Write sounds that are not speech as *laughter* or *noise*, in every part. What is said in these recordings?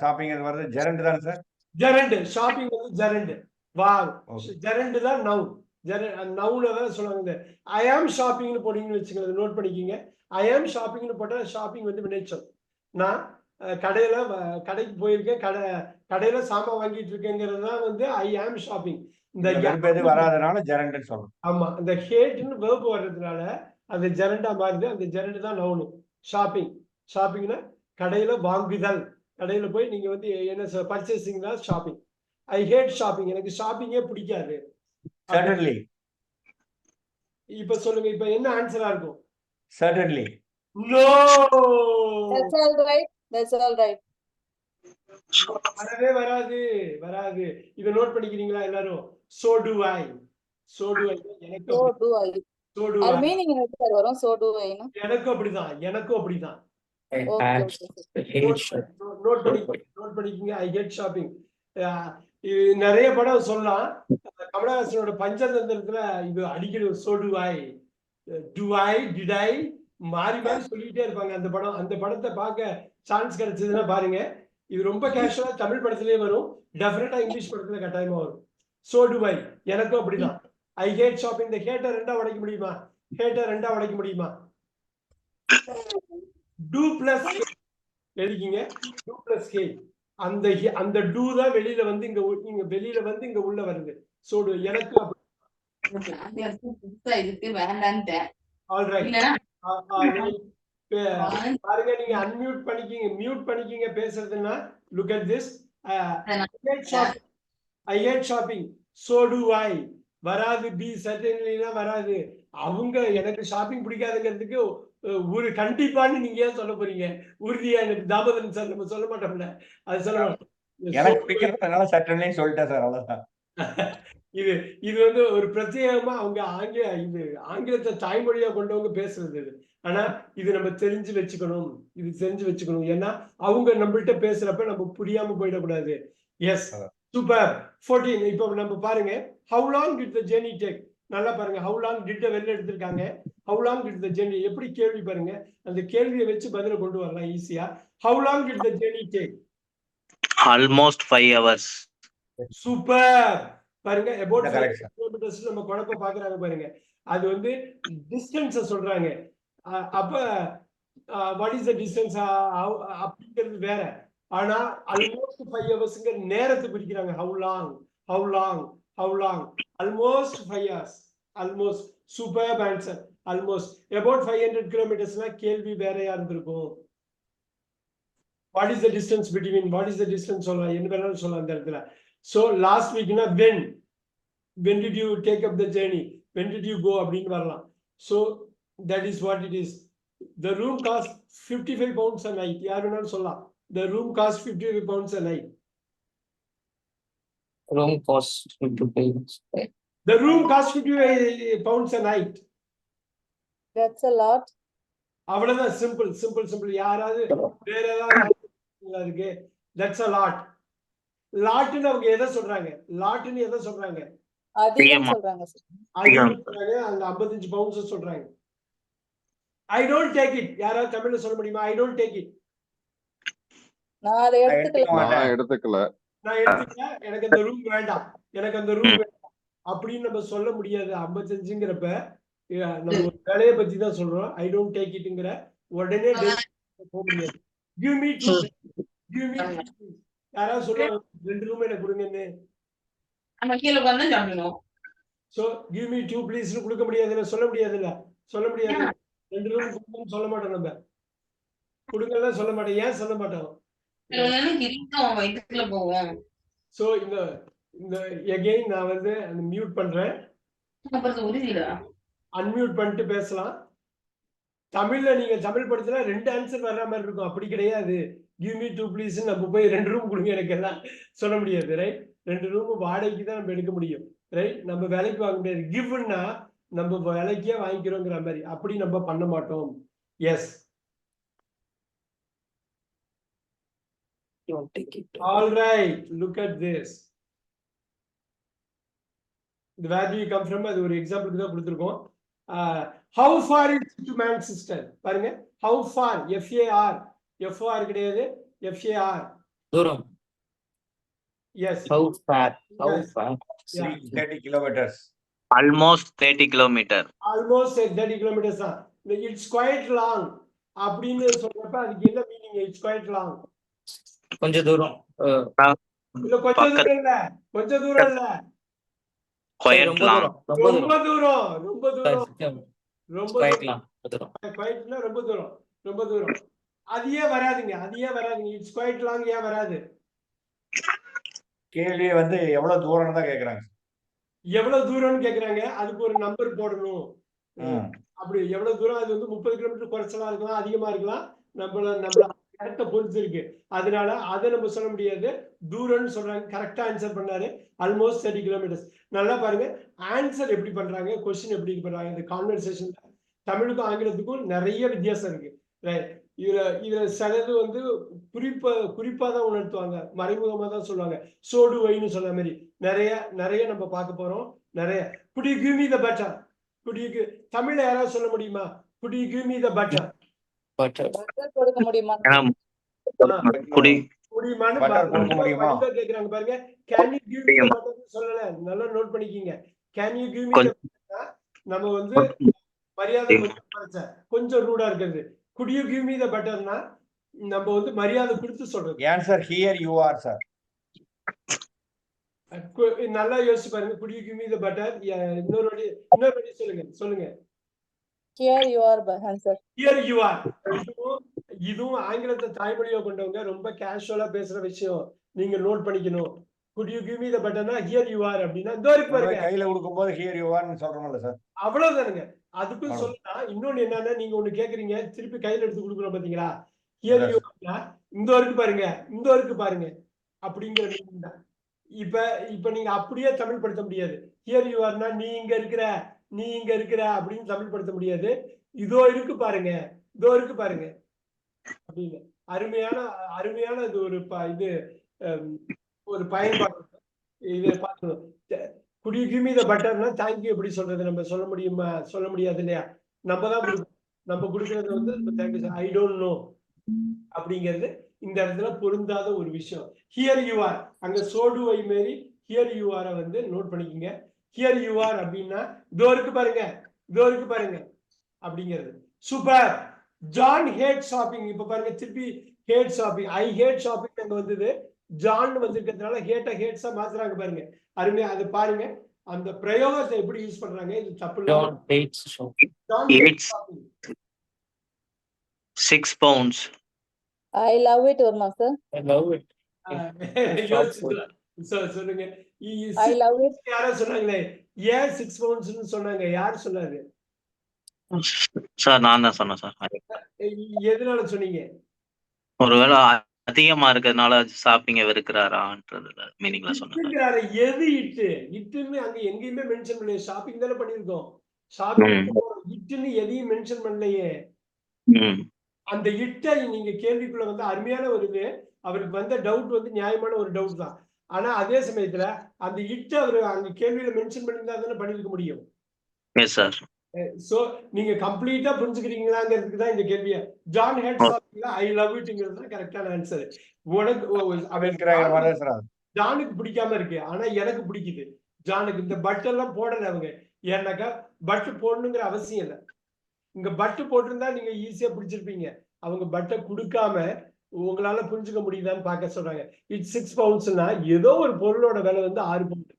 Shopping அது வருது gerund தானே சார் ஜெரண்ட் ஷாப்பிங் வந்து ஜெரண்ட் வா. ஜெரண்ட் தான் நவுன் நவுன தான் சொல்லுவாங்க இந்த ஐ ஆம் ஷாப்பிங்னு போட்டீங்கன்னு வச்சுக்கோங்க நோட் பண்ணிக்கிங்க. ஐ ஆம் ஷாப்பிங்னு போட்டால் ஷாப்பிங் வந்து வினைச்சொல். நான் கடையில கடைக்கு போயிருக்கேன் கடை கடையில சாமான் வாங்கிட்டு இருக்கேங்கிறது தான் வந்து ஐ ஆம் ஷாப்பிங் இந்த வராதனால ஜெரண்ட்னு சொல்லணும் ஆமா அந்த ஹேட்னு வேர்ப் வர்றதுனால அந்த ஜெரண்டா மாறுது. அந்த ஜெரண்ட் தான் நவுனு ஷாப்பிங் ஷாப்பிங்னா கடையில வாங்குதல். கடையில போய் நீங்க வந்து என்ன பர்ச்சேசிங் தான் ஷாப்பிங் ஐ ஹேட் ஷாப்பிங் எனக்கு ஷாப்பிங்கே பிடிக்காது. சர்டன்லி இப்ப சொல்லுங்க இப்ப என்ன ஆன்சரா இருக்கும்? Certainly no That's all right. That's all right. வரவே வராது வராது. இத நோட் பண்ணிக்கிறீங்களா எல்லாரும்? So do I so do I எனக்கு So do I. So do Our meaning எப்படி sir வரும்? Do I, no? எனக்கும் அப்படிதான். எனக்கும் அப்படிதான். Okay, okay, okay. நோட் பண்ணி நோட் பண்ணிக்கங்க ஐ கெட் ஷாப்பிங் நிறைய படம் சொல்லலாம். கமலஹாசனோட பஞ்சதந்திரத்துல இது அடிக்கடி so do I do I did I மாறி மாறி சொல்லிட்டே இருப்பாங்க அந்த படம். அந்த படத்தை பார்க்க சான்ஸ் கிடைச்சதுன்னா பாருங்க. இது ரொம்ப கேஷுவலா தமிழ் படத்திலே வரும். டெஃபினட்டா இங்கிலீஷ் படத்துல கட்டாயமா வரும். சோ டு ஐ எனக்கும் அப்படிதான். ஐ ஹேட் ஷாப்பிங் இந்த ஹேட்டை ரெண்டா உடைக்க முடியுமா? ஹேட்டை ரெண்டா உடைக்க முடியுமா? டூ பிளஸ் எழுதிக்கிங்க. டூ பிளஸ் கே அந்த அந்த டூ தான் வெளியில வந்து இங்க இங்க வெளியில வந்து இங்க உள்ள வருது. சோடு எனக்கு பாருங்க நீங்க அன்மியூட் பண்ணிக்கிங்க. மியூட் பண்ணிக்கிங்க பேசுறதுன்னா look at this I hate shopping so do I வராது பி சர்டன்லிலாம் வராது. அவங்க எனக்கு ஷாப்பிங் பிடிக்காதுங்கிறதுக்கு ஒரு கண்டிப்பான்னு நீங்க ஏன் சொல்ல போறீங்க? உறுதியா எனக்கு தாமோதரன் சார் நம்ம சொல்ல மாட்டோம்ல. அது சொல்லணும் எனக்கு பிடிக்கிறதுனால சர்டன்லி சொல்லிட்டேன் சார் அவ்வளவுதான். *laughs* இது இது வந்து ஒரு பிரத்யேகமா அவங்க ஆங்கில இது ஆங்கிலத்தை தாய்மொழியா கொண்டவங்க பேசுறது இது. ஆனா இது நம்ம தெரிஞ்சு வச்சுக்கணும். இது தெரிஞ்சு வச்சுக்கணும். ஏன்னா அவங்க நம்மள்ட்ட பேசுறப்ப நம்ம புரியாம போயிடக்கூடாது. எஸ் சூப்பர் 14 இப்போ நம்ம பாருங்க. How long did the journey take நல்லா பாருங்க. ஹவு லாங் டிட்ட வெளில எடுத்திருக்காங்க? How long did the journey எப்படி கேள்வி பாருங்க. அந்த கேள்வியை வச்சு பதில கொண்டு வரலாம் ஈஸியா how long did the journey take almost five hours. Super பாருங்க அபவுட். கிலோமீட்டர்ஸ் நம்ம குழப்ப பாக்குறாங்க பாருங்க. அது வந்து டிஸ்டன்ஸ் சொல்றாங்க. அஹ் அப்ப வாட் இஸ் த டிஸ்டன்ஸ் அப்படிங்கிறது வேற. ஆனா ஆல்மோஸ்ட் ஃபைவ் ஹவர்ஸ்ங்கிற நேரத்தை பிடிக்கிறாங்க how long how long how long almost five hours almost super answer almost about five hundred கிலோமீட்டர்ஸ்னா கேள்வி வேறையா இருந்திருக்கும். What is the distance between what is the distance சொல்லலாம் என்ன வேணாலும் சொல்லலாம் அந்த இடத்துல. So last வீக்னா when when did you take up the journey when did you go அப்படின்னு வரலாம். So that is what it is the room cost fifty five pounds a night யார் வேணாலும் சொல்லலாம். The room cost fifty five pounds a night room cost to pay. The room cost fifty five pounds a night That's a lot. அவ்வளவுதான் simple simple simple யாராவது வேற ஏதாவது இருக்கு that's a lot லாட்னு அவங்க எதை சொல்றாங்க? லாட்னு எதை சொல்றாங்க? அதிகம் அதிகமா. சொல்றாங்க sir. அதிகம் சொல்றாங்க? அந்த ஐம்பத்தஞ்சு பவுண்ட்ஸ் சொல்றாங்க. ஐ டோன்ட் டேக் இட் யாராவது தமிழ்ல சொல்ல முடியுமா? ஐ டோன்ட் டேக் இட் அதை. நான் எடுத்துக்கல. நான் எடுத்துக்கிறேன் எனக்கு அந்த ரூம் வேண்டாம். எனக்கு அந்த ரூம் வேண்டாம். அப்படின்னு நம்ம சொல்ல முடியாது. ஐம்பத்தஞ்சுங்கிறப்ப நம்ம ஒரு வேலையை பத்தி தான் சொல்றோம். ஐ டோன்ட் டேக் இட்ங்கிற உடனே போக முடியாது. Give me. கிவ் மீ யாராவது சொல்லுவாங்க ரெண்டு ரூம் எனக்கு கொடுங்கன்னு சோ கிவ் மீ டூ ப்ளீஸ்னு கொடுக்க முடியாதுல்ல சொல்ல முடியாதுல்ல சொல்ல முடியாது. ரெண்டு ரூம் கொடுங்கன்னு சொல்ல மாட்டோம் நம்ம. கொடுங்கலாம் சொல்ல மாட்டோம். ஏன் சொல்ல மாட்டோம்? போவோம். சோ இந்த இந்த எகெயின் நான் வந்து அந்த மியூட் பண்றேன். அன்மியூட் பண்ணிட்டு பேசலாம். தமிழ்ல நீங்க தமிழ் படத்துல ரெண்டு ஆன்சர் வர்ற மாதிரி இருக்கும். அப்படி கிடையாது. கிவ் மீ டூ ப்ளீஸ் நம்ம போய் ரெண்டு ரூம் கொடுங்க எனக்கு எல்லாம். சொல்ல முடியாது ரைட் ரெண்டு ரூம் வாடகைக்கு தான் நம்ம எடுக்க முடியும் ரைட் நம்ம விலைக்கு வாங்க முடியாது. கிவ்னா நம்ம விலைக்கே வாங்கிக்கிறோங்கிற மாதிரி. அப்படி நம்ம பண்ண மாட்டோம். Yes Don't take it. Right look at this இந்த வேர் டு கம் ஃப்ரம் அது ஒரு எக்ஸாம்பிளுக்கு தான் கொடுத்துருக்கோம். How far is to man sister பாருங்க. ஹவு ஃபார் எஃப்ஏஆர் எஃப்ஆர் கிடையாது. எஃப்ஏஆர் தூரம். Yes how far? How Yes. far? Yeah. Thirty kilometres almost 30 kilometer. Almost thirty kilometres தான். இட்ஸ் குவைட் லாங் அப்படின்னு சொல்றப்ப அதுக்கு என்ன மீனிங் இட்ஸ் குவைட் லாங் கொஞ்ச தூரம் பக்கத்து- தூரம் இல்ல. கொஞ்சம் தூரம் இல்ல. quite ரொம்ப தூரம் ரொம்ப தூரம். ரொம்ப தூரம் ரொம்ப தூரம். அது ஏன் வராதுங்க? அது ஏன் வராதுங்க? இட்ஸ் குவைட் லாங் ஏன் வராது? கேள்வியே வந்து எவ்வளவு தூரம் தான் கேக்குறாங்க. எவ்வளவு தூரம்னு கேக்குறாங்க? அதுக்கு ஒரு நம்பர் போடணும். அப்படி எவ்வளவு தூரம்? அது வந்து முப்பது கிலோமீட்டர் குறைச்சலா இருக்கலாம் அதிகமா இருக்கலாம். நம்மள நம்மள இடத்த பொறுத்து இருக்கு அதனால அதை நம்ம சொல்ல முடியாது. தூரம்னு சொல்றாங்க கரெக்டா ஆன்சர் பண்ணாரு. ஆல்மோஸ்ட் தேர்ட்டி கிலோமீட்டர்ஸ் நல்லா பாருங்க. ஆன்சர் எப்படி பண்றாங்க? கொஸ்டின் எப்படி பண்றாங்க? இந்த கான்வர்சேஷன்ல தமிழுக்கும் ஆங்கிலத்துக்கும் நிறைய வித்தியாசம் இருக்கு. ரைட் இதுல இதுல சிலது வந்து குறிப்பா குறிப்பா தான் உணர்த்துவாங்க. மறைமுகமா தான் சொல்லுவாங்க. சோடு வைன்னு சொன்ன மாதிரி. நிறைய நிறைய நம்ம பார்க்க போறோம். நிறைய. புடி கிமி த பட்டர் குடி தமிழ்ல யாராவது சொல்ல முடியுமா? புடி gimme the butter but butter கொடுக்க முடியுமா? குடி. நல்லா நோட் பண்ணிக்கீங்க. கேன் யூ கிவ் மீ நம்ம வந்து மரியாதை கொஞ்சம் ரூடா இருக்கிறது. Could you give me the பட்டர்னா நம்ம வந்து மரியாதை கொடுத்து சொல்றது. Answer here you are sir நல்லா யோசிச்சு பாருங்க. Could you give me the butter இன்னொரு வாட்டி இன்னொரு வாட்டி சொல்லுங்க. சொல்லுங்க. Here you are answer here you are இதுவும் ஆங்கிலத்தை தாய்மொழியா கொண்டவங்க ரொம்ப கேஷுவலா பேசுற விஷயம். நீங்க நோட் பண்ணிக்கணும். Could you give me the பட்டர்னா here you are அப்படின்னா இதோ இருக்கு பாருங்க. கையில கொடுக்கும் போது ஹியர் யூ ஆர்னு சொல்றோம்ல சார். அவ்வளவுதானுங்க. அதுக்கும். சொல்லலாம் இன்னொன்னு என்னன்னா நீங்க ஒண்ணு கேக்குறீங்க திருப்பி கையில எடுத்து கொடுக்குறோம் பாத்தீங்களா? ஹியர். யூ இந்த இருக்கு பாருங்க. இந்த இருக்கு பாருங்க. அப்படிங்கிற இப்ப இப்ப நீங்க அப்படியே தமிழ் படுத்த முடியாது. ஹியர் யூ ஆர்னா நீ இங்க இருக்கிற நீ இங்க இருக்கிற அப்படின்னு தமிழ் படுத்த முடியாது. இதோ இருக்கு பாருங்க. இதோ இருக்கு பாருங்க. அப்படின்னு. அருமையான அருமையான இது ஒரு ப- இது ஒரு பயன்பாடு. இதை பார்க்கணும். குடி கிமி த பட்டர்னா தேங்க்யூ எப்படி சொல்றது? நம்ம சொல்ல முடியுமா? சொல்ல முடியாது இல்லையா? நம்ம தான் கொடுக்கணும் நம்ம கொடுக்கறது வந்து தேங்க்யூ ஐ டோன்ட் நோ அப்படிங்கிறது இந்த இடத்துல பொருந்தாத ஒரு விஷயம். ஹியர் யூ ஆர் அங்க சோடு வை மாரி ஹியர் யூ ஆரை வந்து நோட் பண்ணிக்கோங்க. ஹியர் யூ ஆர் அப்படின்னா இதோ இருக்கு பாருங்க இதோ இருக்கு பாருங்க அப்படிங்கிறது. சூப்பர் ஜான் ஹேட் ஷாப்பிங் இப்ப பாருங்க திருப்பி hate shopping I hate shopping அங்க வந்தது. ஜான் வந்திருக்கிறதுனால ஹேட்ட ஹேட்ஸா மாத்துறாங்க பாருங்க. அருமையா அது பாருங்க. அந்த பிரயோகத்தை எப்படி யூஸ் பண்றாங்க இது தப்பு shopping. 6 pounds. I love it வருமா சார் ஐ லவ் இட் யாரோ சொன்னாங்களே? ஏன் சிக்ஸ் பவுண்ட்ஸ்னு சொன்னாங்க? யார் சொன்னாரு? சார் நான் தான் சொன்னேன் சார். எதனால சொன்னீங்க? ஒருவேளை அதிகமா இருக்கிறதுனால ஷாப்பிங்க வெறுக்கிறாரான்றது மீனிங்ல. இட்டுங்கிறாரு எது இட்டு? இட்டுன்னு அங்க எங்கேயுமே மென்ஷன் பண்ணலையே. ஷாப்பிங் தானே பண்ணிருக்கோம் ஷாப்பிங் இட்டுன்னு எதையும் மென்ஷன் பண்ணலையே. அந்த இட்டை நீங்க கேள்விக்குள்ள வந்து அருமையான ஒரு இது. அவருக்கு வந்த டவுட் வந்து நியாயமான ஒரு டவுட் தான். ஆனா அதே சமயத்துல அந்த இட்டை அவர் அங்க கேள்வியில மென்ஷன் பண்ணியிருந்தா தானே பண்ணிருக்க முடியும். எஸ் சார் சோ நீங்க கம்ப்ளீட்டா புரிஞ்சுக்கிறீங்களாங்கிறதுக்கு தான் இந்த கேள்விய. ஜான் ஹெட் ஐ லவ் இட்ங்கிறது தான் கரெக்டான ஆன்சர் உனக்கு. ஜானுக்கு பிடிக்காம இருக்கு. ஆனா எனக்கு பிடிக்குது. ஜானுக்கு இந்த பட் எல்லாம் போடல அவங்க. ஏன்னாக்கா பட்டு போடணுங்கிற அவசியம் இல்லை. இங்க பட்டு போட்டிருந்தா நீங்க ஈஸியா பிடிச்சிருப்பீங்க. அவங்க பட்டை கொடுக்காம உங்களால புரிஞ்சுக்க முடியுதான்னு பார்க்க சொல்றாங்க. இட்ஸ் சிக்ஸ் பவுண்ட்ஸ்னா ஏதோ ஒரு பொருளோட விலை வந்து ஆறு பவுண்ட்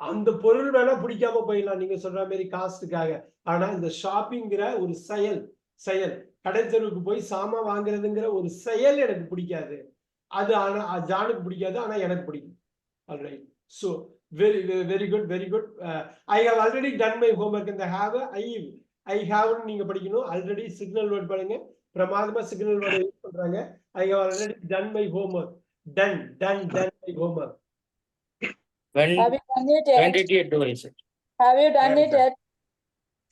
அந்த பொருள் வேணா பிடிக்காம போயிடலாம். நீங்க சொல்ற மாதிரி காஸ்ட்டுக்காக. ஆனா இந்த ஷாப்பிங்கிற ஒரு செயல் செயல். கடைத்தெருவுக்கு போய் சாமான் வாங்குறதுங்கிற ஒரு செயல் எனக்கு பிடிக்காது. அது ஆனா ஜானுக்கு பிடிக்காது ஆனா எனக்கு பிடிக்கும். Alright so very very good very good I have already done my homework இந்த ஹாவ் ஐ ஐ ஹாவ்னு நீங்க படிக்கணும். ஆல்ரெடி சிக்னல் வேர்ட் பாருங்க. பிரமாதமா சிக்னல் வேர்ட் யூஸ் பண்றாங்க I have already done my homework done done done my homework When, Have you done it when yet? did you do it? sir? Have you done Yes, it sir. yet?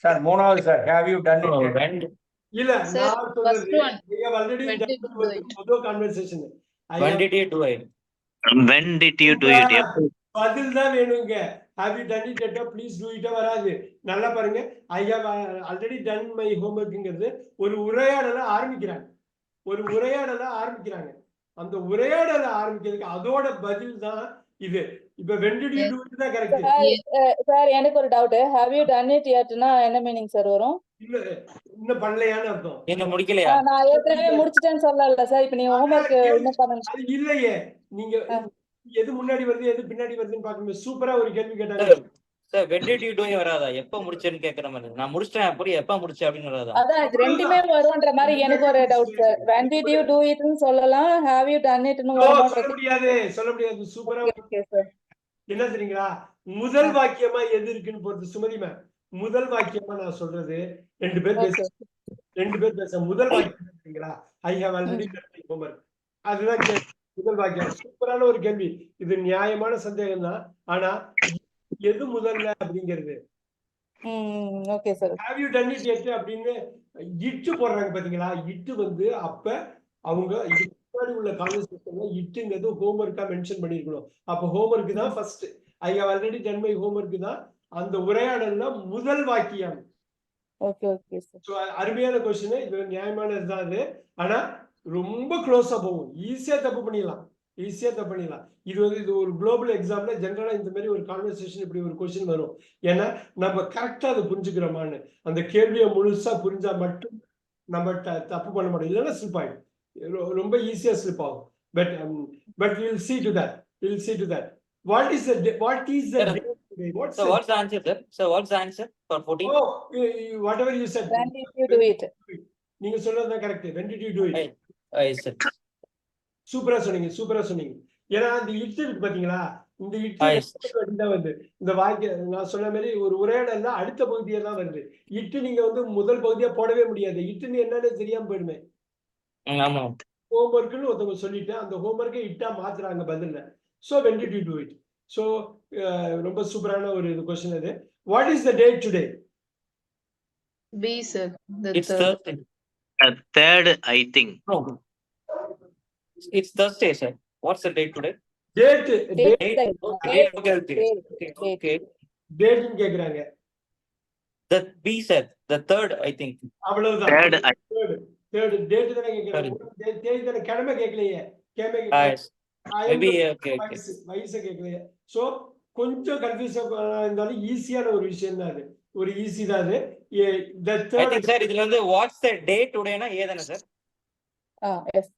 Sir மூணாவது sir have you done Oh, it when, இல்ல Sir, நான் conversation when did you do it? when did you do it எப்போ பதில் தான் வேணுங்க have you done it எட்டா please do இட்டா வராது நல்லா பாருங்க. I have already done my ஹோம்ஒர்க்ங்கிறது ஒரு உரையாடலை ஆரம்பிக்கிறாங்க. ஒரு உரையாடலை ஆரம்பிக்கிறாங்க. அந்த உரையாடல ஆரம்பிக்கிறதுக்கு அதோட பதில் தான் இது. இப்ப வெண்டிடி தான் கரெக்ட் சார் எனக்கு ஒரு doubt have you done it yetனா என்ன மீனிங் சார் வரும்? இன்னும் இன்னும் பண்ணலையான்னு அர்த்தம். நீங்க முடிக்கலையா? நான் ஏற்கனவே முடிச்சிட்டேன்னு சொல்லல சார் இப்ப நீங்க ஹோம்ஒர்க் என்ன பண்ணுங்க இல்லையே. நீங்க. எது முன்னாடி வருது எது பின்னாடி வருதுன்னு பார்க்கணும் சூப்பரா ஒரு கேள்வி கேட்டாங்க sir sir when did you do it வராதா? எப்ப முடிச்சேன்னு கேக்குற மாதிரி. நான் முடிச்சிட்டேன் அப்படி எப்ப முடிச்சேன் அப்படின்னு வராதா? அதான் இது ரெண்டுமே வரும்ன்ற மாதிரி எனக்கு ஒரு doubt sir. when did you do itனு சொல்லலாம் have you done itனு ஓ, சொல்ல முடியாது சொல்ல முடியாது. சூப்பரா ஓகே சார் என்ன தெரியுங்களா முதல் வாக்கியமா எது இருக்குன்னு பொறுத்து சுமதி மேம் முதல் வாக்கியமா நான் சொல்றது ரெண்டு பேர் பேச ரெண்டு பேர் பேச முதல் வாக்கியம் என்ன தெரியுங்களா ஐ ஹவ் ஆல்ரெடி ஹோம்ஒர்க் அதுதான் கேள்வி. முதல் வாக்கியம். சூப்பரான ஒரு கேள்வி. இது நியாயமான சந்தேகம் தான் ஆனா எது முதல்ல அப்படிங்கிறது. ம் okay sir have you done it yet அப்படின்னு இட்டு போடுறாங்க பாத்தீங்களா? இட்டு வந்து அப்ப அவங்க முன்னாடி உள்ள கான்வர்சேஷன்ல இட்டுங்கிறது ஹோம்ஒர்க்கா மென்ஷன் பண்ணிருக்கணும் அப்ப ஹோம்ஒர்க் தான் first I have already done my homework தான் அந்த உரையாடல்ல முதல் வாக்கியம். ஓகே ஓகே சார் ஸோ அருமையான கொஸ்டின் இது நியாயமானது தான் அது. ஆனா ரொம்ப க்ளோஸா போகும். ஈஸியா தப்பு பண்ணிடலாம். ஈஸியா தப்பு பண்ணிடலாம். இது வந்து இது ஒரு குளோபல் எக்ஸாம்ல ஜென்ரலா இந்த மாதிரி ஒரு கான்வர்சேஷன் இப்படி ஒரு கொஸ்டின் வரும். ஏன்னா நம்ம கரெக்டா அதை புரிஞ்சுக்கிறோமான்னு. அந்த கேள்வியை முழுசா புரிஞ்சா மட்டும் நம்ம த- தப்பு பண்ண மாட்டோம் இல்லைன்னா ஸ்லிப் ஆயிடும். ரொ- ரொம்ப ஈஸியா ஸ்லிப் ஆகும். But but will see to that. Will see to that. What is the what is what's so what's the answer sir? Sir what's the answer for 14 oh whatever you said when did you do it? நீங்க சொன்னது தான் correct when did you do it? Hey. Said சூப்பரா சொன்னீங்க சூப்பரா சொன்னீங்க. ஏன்னா அந்த இட்டு இருக்கு பாத்தீங்களா? இந்த Ah. இட்டு தான் வருது. இந்த வாக்கிய நான் சொன்ன மாதிரி ஒரு உரையாடல்ல அடுத்த பகுதியா தான் வருது. இட்டு நீங்க வந்து முதல் பகுதியா போடவே முடியாது. இட்டுன்னு என்னன்னு தெரியாம போயிடுமே. ஹோம்ஒர்க்னு ஒருத்தவங்க சொல்லிட்டு அந்த ஹோம்ஒர்க்கை இட்டா மாத்துறாங்க பதில்ல. So when did you do it? So ரொம்ப சூப்பரான ஒரு கொஸ்டின் அது. What is the date today B, sir. The it's third. I think no it's Thursday sir what's the date today date Date. Date, Date. okay, Date. okay, Date. okay, Date. okay. டேட்னு கேக்குறாங்க The B said, the third, I think. அவ்வளவுதான் third third date தானே கேக்குறாங்க தேதி தானே கிழமை கேட்கலையே கிழமை Ah, கேட்கல. yes. I Maybe, am okay, okay. வயசு வயசு கேட்கலையே சோ கொஞ்சம் கன்ஃபியூஸ் இருந்தாலும் ஈஸியான ஒரு விஷயம் தான் அது ஒரு ஈஸி தான் அது ஏ- sir, இதுல வந்து what's the day today னா A தானே sir? Ah yes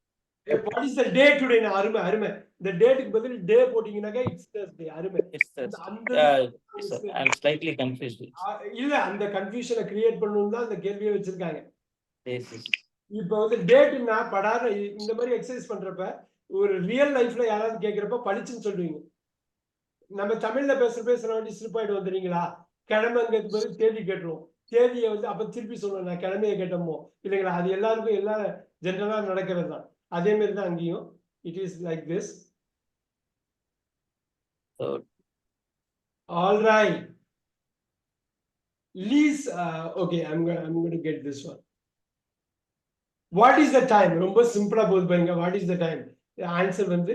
what is the day today னா அருமை அருமை. இந்த டேட்டுக்கு பதில் டே போட்டீங்கன்னாக்கா இட்ஸ் Thursday அருமை. It's அந்த- Uh, sir, I'm slightly confused. ஆ, இல்ல அந்த கன்ஃபியூஷனை கிரியேட் பண்ணணும் தான் அந்த கேள்வியை வச்சிருக்காங்க. இப்ப வந்து டேட்னா படாத இந்த மாதிரி எக்ஸசைஸ் பண்றப்ப ஒரு ரியல் லைஃப்ல யாராவது கேக்குறப்ப பளிச்சுன்னு சொல்லுவீங்க. நம்ம தமிழ்ல பேசுற பேசுற வேண்டி ஸ்லிப் ஆயிட்டு வந்துறீங்களா கிழமைங்கிறது பதில் தேதி கேட்டுருவோம். தேதியை வந்து அப்ப திருப்பி சொல்லுவேன் நான் கிழமையை கேட்டோமோ இல்லைங்களா அது எல்லாருக்கும் எல்லா ஜென்ரலா நடக்கிறது தான் அதே மாதிரி தான் அங்கேயும் it is like this. Lease, uh, okay, I'm gonna, I'm gonna get this one. What is the time? ரொம்ப சிம்பிளா போகுது பாருங்க. What is the time? Answer வந்து